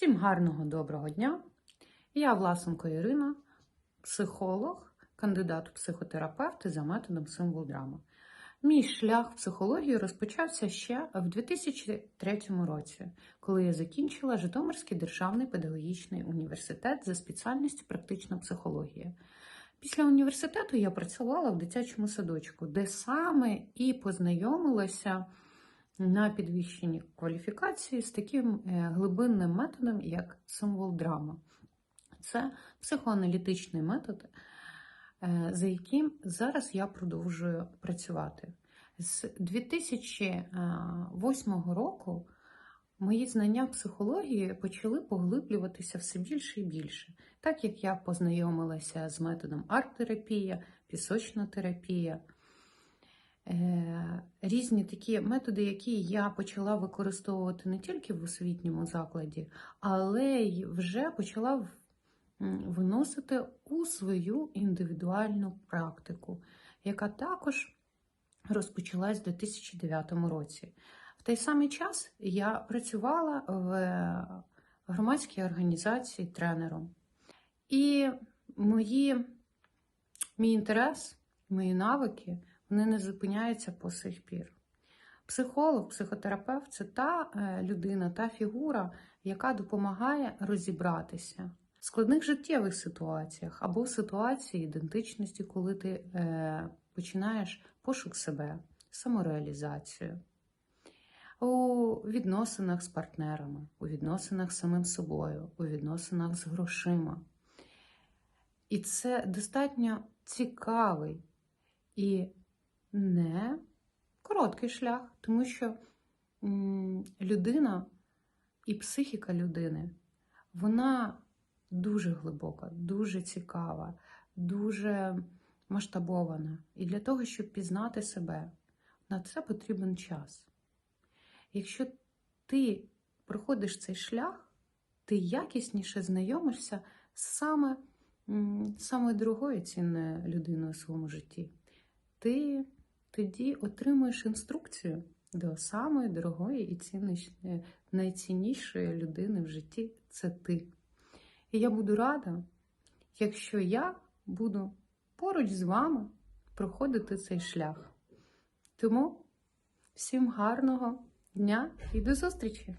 Всім гарного доброго дня. Я Власенко Ірина, психолог, кандидат у психотерапевти за методом символ драма. Мій шлях в психологію розпочався ще в 2003 році, коли я закінчила Житомирський державний педагогічний університет за спеціальністю практична психологія. Після університету я працювала в дитячому садочку, де саме і познайомилася на підвищенні кваліфікації з таким е, глибинним методом, як символ драма. Це психоаналітичний метод, е, за яким зараз я продовжую працювати. З 2008 року мої знання психології почали поглиблюватися все більше і більше, так як я познайомилася з методом арт-терапія, пісочна терапія. Е, Різні такі методи, які я почала використовувати не тільки в освітньому закладі, але й вже почала виносити у свою індивідуальну практику, яка також розпочалась у 2009 році. В той самий час я працювала в громадській організації тренером. І мої, мій інтерес, мої навики вони не зупиняються по сих пір. Психолог, психотерапевт це та е, людина, та фігура, яка допомагає розібратися в складних життєвих ситуаціях або в ситуації ідентичності, коли ти е, починаєш пошук себе, самореалізацію. У відносинах з партнерами, у відносинах з самим собою, у відносинах з грошима. І це достатньо цікавий і не короткий шлях, тому що людина і психіка людини, вона дуже глибока, дуже цікава, дуже масштабована. І для того, щоб пізнати себе, на це потрібен час. Якщо ти проходиш цей шлях, ти якісніше знайомишся з саме, самою дорогою цінною людиною у своєму житті. Ти тоді отримуєш інструкцію до самої дорогої і ціннич- найціннішої людини в житті це ти. І я буду рада, якщо я буду поруч з вами проходити цей шлях. Тому всім гарного дня і до зустрічі!